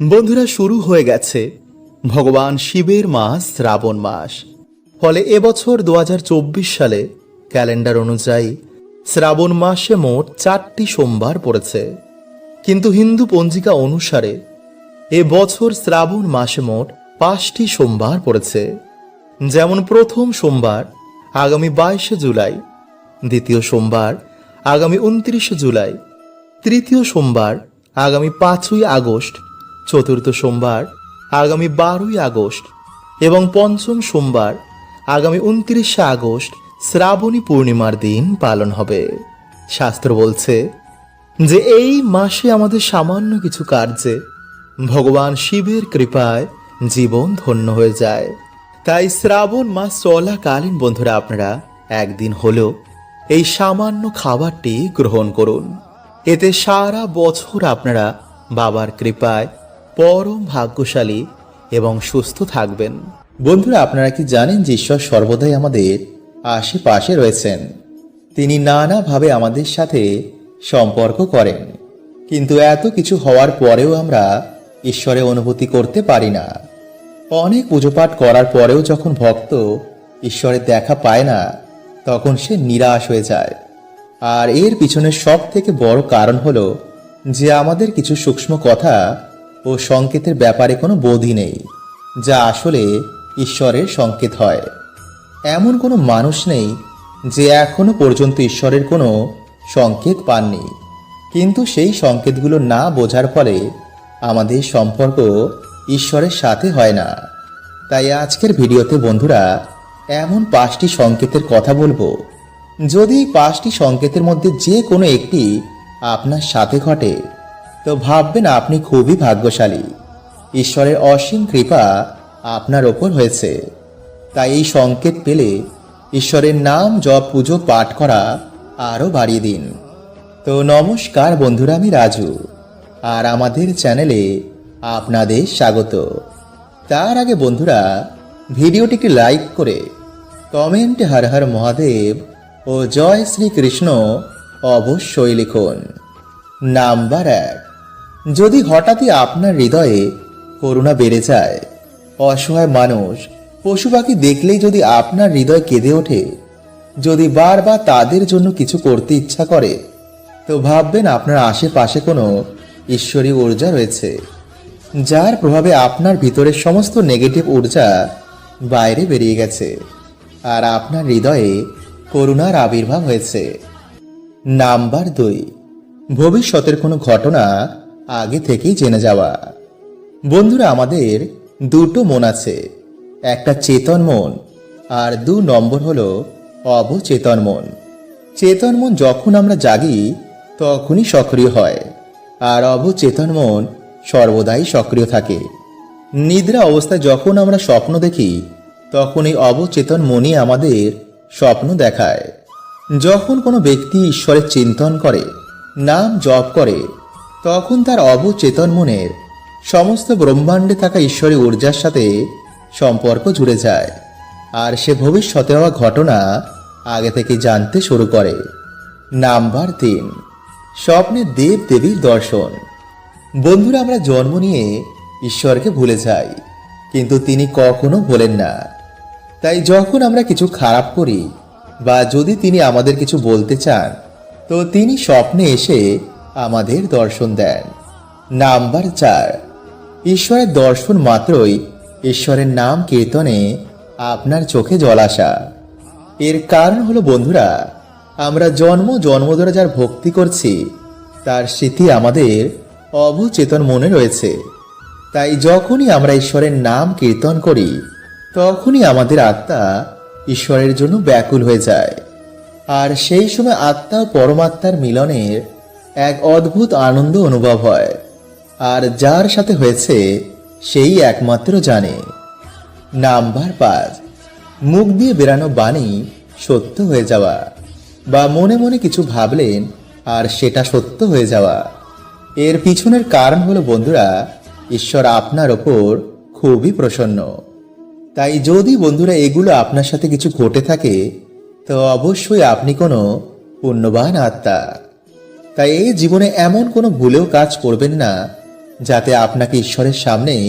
বন্ধুরা, শুরু হয়ে গেছে ভগবান শিবের মাস, শ্রাবণ মাস। ফলে এবছর দু হাজার চব্বিশ সালে ক্যালেন্ডার অনুযায়ী শ্রাবণ মাসে মোট চারটি সোমবার পড়েছে। কিন্তু হিন্দু পঞ্জিকা অনুসারে এ বছর শ্রাবণ মাসে মোট পাঁচটি সোমবার পড়েছে। যেমন প্রথম সোমবার আগামী বাইশে জুলাই, দ্বিতীয় সোমবার আগামী উনত্রিশে জুলাই, তৃতীয় সোমবার আগামী পাঁচই আগস্ট চতুর্থ সোমবার, আগামী বারোই আগস্ট এবং পঞ্চম সোমবার, আগামী উনত্রিশে আগস্ট শ্রাবণী পূর্ণিমার দিন পালন হবে। শাস্ত্র বলছে যে এই মাসে আমাদের সামান্য কিছু কার্যে ভগবান শিবের কৃপায় জীবন ধন্য হয়ে যায়। তাই শ্রাবণ মাস চলাকালীন বন্ধুরা আপনারা একদিন হলেও এই সামান্য খাবারটি গ্রহণ করুন। এতে সারা বছর আপনারা বাবার কৃপায় পরম ভাগ্যশালী এবং সুস্থ থাকবেন। বন্ধুরা, আপনারা কি জানেন যে ঈশ্বর সর্বদাই আমাদের আশেপাশে রয়েছেন? তিনি নানাভাবে আমাদের সাথে সম্পর্ক করেন। কিন্তু এত কিছু হওয়ার পরেও আমরা ঈশ্বরের অনুভূতি করতে পারি না। অনেক পুজোপাঠ করার পরেও যখন ভক্ত ঈশ্বরের দেখা পায় না, তখন সে নিরাশ হয়ে যায়। আর এর পিছনে সব থেকে বড় কারণ হলো যে আমাদের কিছু সূক্ষ্ম কথা ও সংকেতের ব্যাপারে কোনো বোধই নেই, যা আসলে ঈশ্বরের সংকেত হয়। এমন কোনো মানুষ নেই যে এখনও পর্যন্ত ঈশ্বরের কোনো সংকেত পাননি। কিন্তু সেই সংকেতগুলো না বোঝার ফলে আমাদের সম্পর্ক ঈশ্বরের সাথে হয় না। তাই আজকের ভিডিওতে বন্ধুরা এমন পাঁচটি সংকেতের কথা বলব। যদি পাঁচটি সংকেতের মধ্যে যে কোনো একটি আপনার সাথে ঘটে তো ভাববেন আপনি খুবই ভাগ্যশালী। ঈশ্বরের অসীম কৃপা আপনার ওপর হয়েছে। তাই এই সংকেত পেলে ঈশ্বরের নাম জপ পুজো পাঠ করা আরও বাড়িয়ে দিন। তো নমস্কার বন্ধুরা, আমি রাজু। আর আমাদের চ্যানেলে আপনাদের স্বাগত। তার আগে বন্ধুরা ভিডিওটিকে লাইক করে কমেন্ট হর হর মহাদেব ও জয় শ্রীকৃষ্ণ অবশ্যই লিখুন। নাম্বার এক। যদি হঠাৎই আপনার হৃদয়ে করুণা বেড়ে যায়, অসহায় মানুষ, পশু পাখি দেখলেই যদি আপনার হৃদয় কেঁদে ওঠে, যদি বারবার তাদের জন্য কিছু করতে ইচ্ছা করে, তো ভাববেন আপনার আশেপাশে কোনো ঈশ্বরী ঊর্জা রয়েছে, যার প্রভাবে আপনার ভিতরের সমস্ত নেগেটিভ ঊর্জা বাইরে বেরিয়ে গেছে আর আপনার হৃদয়ে করুণার আবির্ভাব হয়েছে। নাম্বার দুই, ভবিষ্যতের কোনো ঘটনা আগে থেকেই জেনে যাওয়া। বন্ধুরা, আমাদের দুটো মন আছে। একটা চেতন মন আর দু নম্বর হলো অবচেতন মন। চেতন মন যখন আমরা জাগি, তখনই সক্রিয় হয় আর অবচেতন মন সর্বদাই সক্রিয় থাকে। নিদ্রা অবস্থায় যখন আমরা স্বপ্ন দেখি তখন এই অবচেতন মনই আমাদের স্বপ্ন দেখায়। যখন কোনো ব্যক্তি ঈশ্বরের চিন্তন করে, নাম জপ করে তখন তার অবচেতন মনের সমস্ত ব্রহ্মাণ্ডে থাকা ঈশ্বরী ঊর্জার সাথে সম্পর্ক জুড়ে যায়। আর সে ভবিষ্যতে হওয়া ঘটনা আগে থেকে জানতে শুরু করে। নাম্বার তিন, স্বপ্নে দেব দেবীর দর্শন। বন্ধুরা, আমরা জন্ম নিয়ে ঈশ্বরকে ভুলে যাই, কিন্তু তিনি কখনো ভোলেন না। তাই যখন আমরা কিছু খারাপ করি বা যদি তিনি আমাদের কিছু বলতে চান, তো তিনি স্বপ্নে এসে আমাদের দর্শন দেন। নাম্বার চার। ঈশ্বরের দর্শন মাত্রই ঈশ্বরের নাম কীর্তনে আপনার চোখে জল আসা। এর কারণ হলো, বন্ধুরা, আমরা জন্ম জন্ম ধরে যার ভক্তি করছি, তার স্মৃতি আমাদের অবচেতন মনে রয়েছে। তাই যখনই আমরা ঈশ্বরের নাম কীর্তন করি, তখনই আমাদের আত্মা ঈশ্বরের জন্য ব্যাকুল হয়ে যায়। আর সেই সময় আত্মা ও পরমাত্মার মিলনের এক অদ্ভুত আনন্দ অনুভব হয়। আর যার সাথে হয়েছে, সেই একমাত্র জানে। নাম্বার পাঁচ মুখ দিয়ে বেরানো বাণী সত্য হয়ে যাওয়া। বা মনে মনে কিছু ভাবলেন, আর সেটা সত্য হয়ে যাওয়া। এর পিছনের কারণ হলো, বন্ধুরা, ঈশ্বর আপনার ওপর খুবই প্রসন্ন। তাই যদি বন্ধুরা এগুলো আপনার সাথে কিছু ঘটে থাকে, তো অবশ্যই আপনি কোনো পুণ্যবান আত্মা। তাই এই জীবনে এমন কোনো ভুলেও কাজ করবেন না, যাতে আপনাকে ঈশ্বরের সামনেই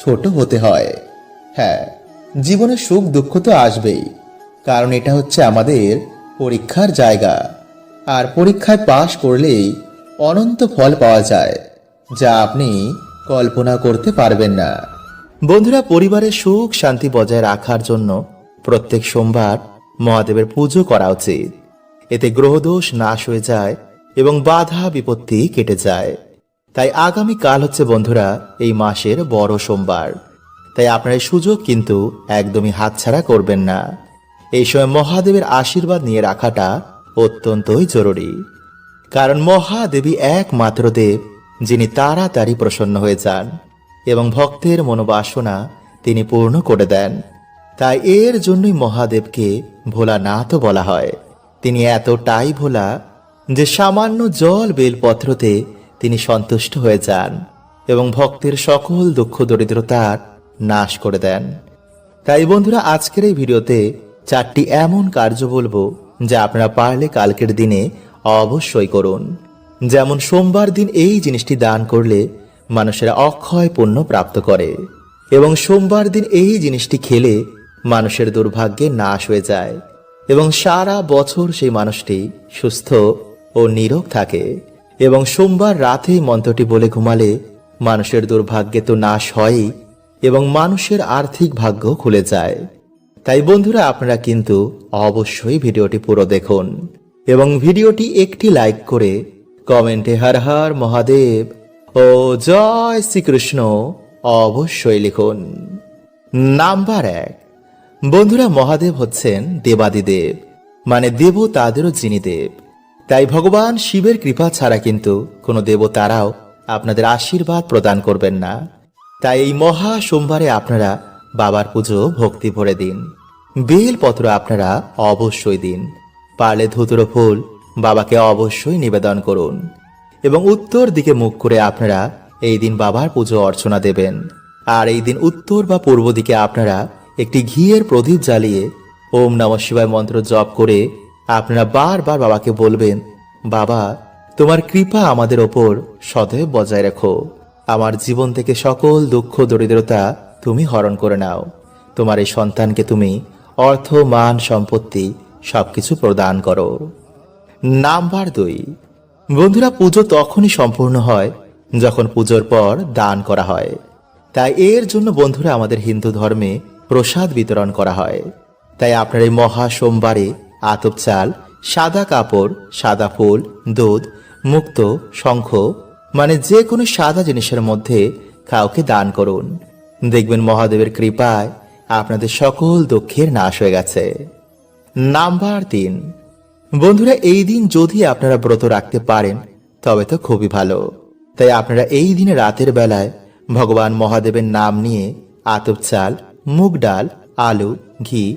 ছোট হতে হয়। হ্যাঁ জীবনে সুখ দুঃখ তো আসবেই, কারণ এটা হচ্ছে আমাদের পরীক্ষার জায়গা। আর পরীক্ষায় পাশ করলেই অনন্ত ফল পাওয়া যায়, যা আপনি কল্পনা করতে পারবেন না। বন্ধুরা পরিবারের সুখ শান্তি বজায় রাখার জন্য প্রত্যেক সোমবার মহাদেবের পুজো করা উচিত। এতে গ্রহদোষ নাশ হয়ে যায় এবং বাধা বিপত্তি কেটে যায়। তাই আগামী কাল হচ্ছে বন্ধুরা, এই মাসের বড় সোমবার। তাই আপনার এই সুযোগ কিন্তু একদমই হাতছাড়া করবেন না। এই সময় মহাদেবের আশীর্বাদ নিয়ে রাখাটা অত্যন্তই জরুরি। কারণ মহাদেবী একমাত্র দেব, যিনি তাড়াতাড়ি প্রসন্ন হয়ে যান এবং ভক্তের মনোবাসনা তিনি পূর্ণ করে দেন। তাই এর জন্যই মহাদেবকে ভোলানাথও বলা হয়। তিনি এতটাই ভোলা যে সামান্য জল বেলপত্রতে তিনি সন্তুষ্ট হয়ে যান এবং ভক্তের সকল দুঃখ দরিদ্রতার নাশ করে দেন। তাই বন্ধুরা, আজকের এই ভিডিওতে চারটি এমন কার্য বলব যা আপনারা পারলে কালকের দিনে অবশ্যই করুন। যেমন সোমবার দিন এই জিনিসটি দান করলে মানুষেরা অক্ষয় পণ্য প্রাপ্ত করে এবং সোমবার দিন এই জিনিসটি খেলে মানুষের দুর্ভাগ্যে নাশ হয়ে যায় এবং সারা বছর সেই মানুষটি সুস্থ ও নীরব থাকে এবং সোমবার রাতে মন্ত্রটি বলে ঘুমালে মানুষের দুর্ভাগ্যে তো নাশ হয়ই এবং মানুষের আর্থিক ভাগ্য খুলে যায়। তাই বন্ধুরা, আপনারা কিন্তু অবশ্যই ভিডিওটি পুরো দেখুন এবং ভিডিওটি একটি লাইক করে কমেন্টে হর হর মহাদেব ও জয় শ্রীকৃষ্ণ অবশ্যই লিখুন। নাম্বার এক, বন্ধুরা মহাদেব হচ্ছেন দেবাদিদেব মানে দেব তাদেরও যিনি দেব। তাই ভগবান শিবের কৃপা ছাড়া কিন্তু কোনো দেবতারাও আপনাদের আশীর্বাদ প্রদান করবেন না। তাই এই মহা সোমবারে আপনারা বাবার পুজো ভক্তি ভরে দিন। বেলপত্র আপনারা অবশ্যই দিন। পারলে ধুতুরো ফুল বাবাকে অবশ্যই নিবেদন করুন। এবং উত্তর দিকে মুখ করে আপনারা এই দিন বাবার পুজো অর্চনা দেবেন। আর এই দিন উত্তর বা পূর্ব দিকে আপনারা একটি ঘিয়ের প্রদীপ জ্বালিয়ে ওম নম শিবায় মন্ত্র জপ করে আপনারা বারবার বাবাকে বলবেন, বাবা, তোমার কৃপা আমাদের ওপর সদৈব বজায় রাখো। আমার জীবন থেকে সকল দুঃখ, দরিদ্রতা তুমি হরণ করে নাও। তোমার এই সন্তানকে তুমি অর্থ, মান, সম্পত্তি সবকিছু প্রদান করো। নাম্বার দুই। বন্ধুরা, পুজো তখনই সম্পূর্ণ হয় যখন পুজোর পর দান করা হয়। তাই এর জন্য বন্ধুরা, আমাদের হিন্দু ধর্মে প্রসাদ বিতরণ করা হয়। তাই আপনার এই মহা সোমবারে আতপ চাল, সাদা কাপড়, সাদা ফুল, দুধ, মুক্ত, শঙ্খ মানে যে কোনো সাদা জিনিসের মধ্যে কাউকে দান করুন। দেখবেন মহাদেবের কৃপায় আপনাদের সকল দুঃখের নাশ হয়ে গেছে। নাম্বার তিন। বন্ধুরা, এই দিন যদি আপনারা ব্রত রাখতে পারেন, তবে তো খুবই ভালো। তাই আপনারা এই দিনে রাতের বেলায় ভগবান মহাদেবের নাম নিয়ে আতপ চাল, মুগ ডাল, আলু, ঘি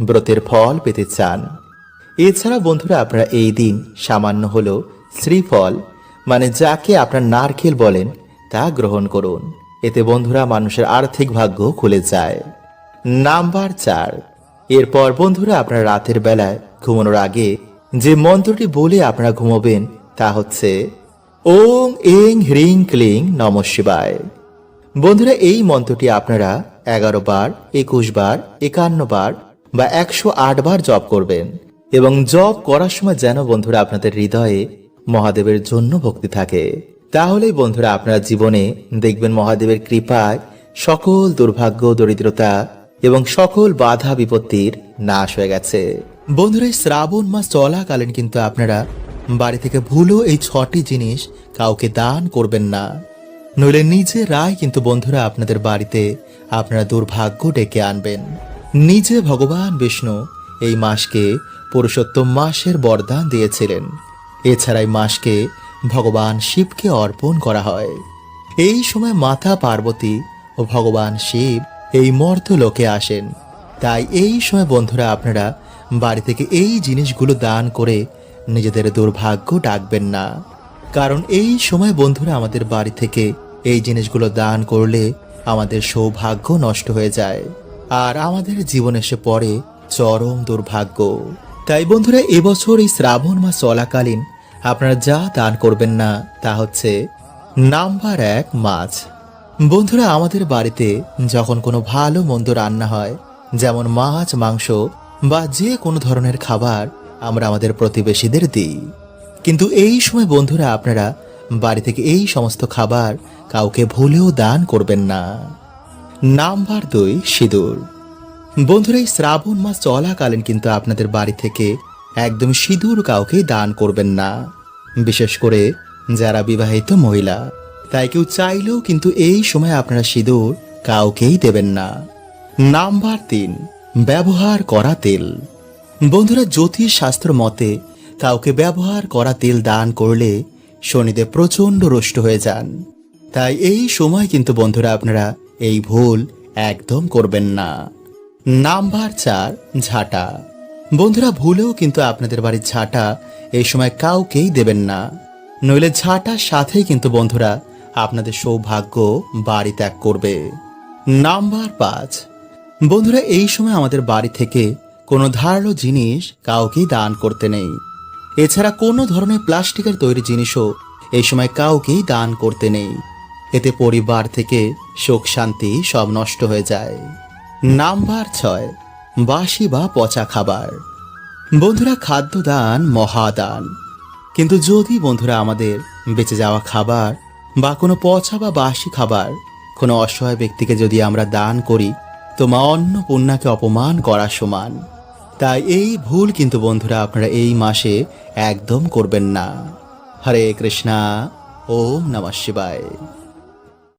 ব্রতের ফল পেতে চান। এছাড়া বন্ধুরা আপনারা এই দিন সামান্য হলো শ্রীফল মানে যাকে আপনার নারকেল বলেন, তা গ্রহণ করুন। এতে বন্ধুরা মানুষের আর্থিক ভাগ্য খুলে যায়। নাম্বার চার। এরপর বন্ধুরা আপনার রাতের বেলায় ঘুমানোর আগে যে মন্ত্রটি বলে আপনারা ঘুমাবেন, তা হচ্ছে, ওং এং হ্রিং ক্লিং নম শিবায়। বন্ধুরা, এই মন্ত্রটি আপনারা এগারো বার, একুশ বার, একান্ন বার বা একশো আট বার জপ করবেন এবং জপ করার সময় যেন বন্ধুরা আপনাদের হৃদয়ে মহাদেবের জন্য ভক্তি থাকে। তাহলেই বন্ধুরা আপনার জীবনে দেখবেন মহাদেবের কৃপায় সকল দুর্ভাগ্য, দরিদ্রতা এবং সকল বাধা, বিপত্তির নাশ হয়ে গেছে। বন্ধুরা শ্রাবণ মাস চলাকালীন কিন্তু আপনারা বাড়ি থেকে ভুলেও এই ছটি জিনিস কাউকে দান করবেন না। নইলে নিজে রায় কিন্তু বন্ধুরা আপনাদের বাড়িতে আপনারা দুর্ভাগ্য ডেকে আনবেন। নিজে ভগবান বিষ্ণু এই মাসকে পুরুষোত্তম মাসের বরদান দিয়েছিলেন। এছাড়া এই মাসকে ভগবান শিবকে অর্পণ করা হয়। এই সময় মাতা পার্বতী ও ভগবান শিব এই মর্ত লোকে আসেন। তাই এই সময় বন্ধুরা আপনারা বাড়ি থেকে এই জিনিসগুলো দান করে নিজেদের দুর্ভাগ্য ডাকবেন না। কারণ এই সময় বন্ধুরা আমাদের বাড়ি থেকে এই জিনিসগুলো দান করলে আমাদের সৌভাগ্য নষ্ট হয়ে যায়। আর আমাদের জীবনে এসে পড়ে চরম দুর্ভাগ্য। তাই বন্ধুরা, এবছর এই শ্রাবণ মাস চলাকালীন আপনারা যা দান করবেন না, তা হচ্ছে নাম্বার এক মাছ। বন্ধুরা, আমাদের বাড়িতে যখন কোনো ভালো মন্দ রান্না হয়, যেমন মাছ, মাংস বা যে কোনো ধরনের খাবার আমরা আমাদের প্রতিবেশীদের দিই। কিন্তু এই সময় বন্ধুরা, আপনারা বাড়ি থেকে এই সমস্ত খাবার কাউকে ভুলেও দান করবেন না। নাম্বার দুই, সিঁদুর। বন্ধুরা, এই শ্রাবণ মাস চলাকালীন কিন্তু আপনাদের বাড়ি থেকে একদম সিঁদুর কাউকে দান করবেন না। বিশেষ করে যারা বিবাহিত মহিলা, তাই কেউ চাইলেও কিন্তু এই সময় আপনারা সিঁদুর কাউকেই দেবেন না। নাম্বার তিন, ব্যবহার করা তেল। বন্ধুরা, জ্যোতিষ শাস্ত্র মতে কাউকে ব্যবহার করা তেল দান করলে শনিদেব প্রচণ্ড রুষ্ট হয়ে যান। তাই এই সময় কিন্তু বন্ধুরা আপনারা এই ভুল একদম করবেন না। নাম্বার চার, ঝাঁটা। বন্ধুরা, ভুলেও কিন্তু আপনাদের বাড়ির ঝাঁটা এই সময় কাউকেই দেবেন না। নইলে ঝাঁটার সাথেই কিন্তু বন্ধুরা আপনাদের সৌভাগ্য বাড়ি ত্যাগ করবে। নাম্বার পাঁচ, বন্ধুরা, এই সময় আমাদের বাড়ি থেকে কোনো ধারালো জিনিস কাউকেই দান করতে নেই। এছাড়া কোনো ধরনের প্লাস্টিকের তৈরি জিনিসও এই সময় কাউকেই দান করতে নেই। এতে পরিবার থেকে সুখ, শান্তি সব নষ্ট হয়ে যায়। নাম্বার ছয়, বাসি বা পচা খাবার। বন্ধুরা খাদ্য দান মহাদান। কিন্তু যদি বন্ধুরা আমাদের বেঁচে যাওয়া খাবার বা কোনো পচা বা বাসি খাবার কোনো অসহায় ব্যক্তিকে যদি আমরা দান করি, তো মা অন্নপূর্ণাকে অপমান করা সমান। তাই এই ভুল কিন্তু বন্ধুরা আপনারা এই মাসে একদম করবেন না। হরে কৃষ্ণা, ওম নমঃ শিবায়।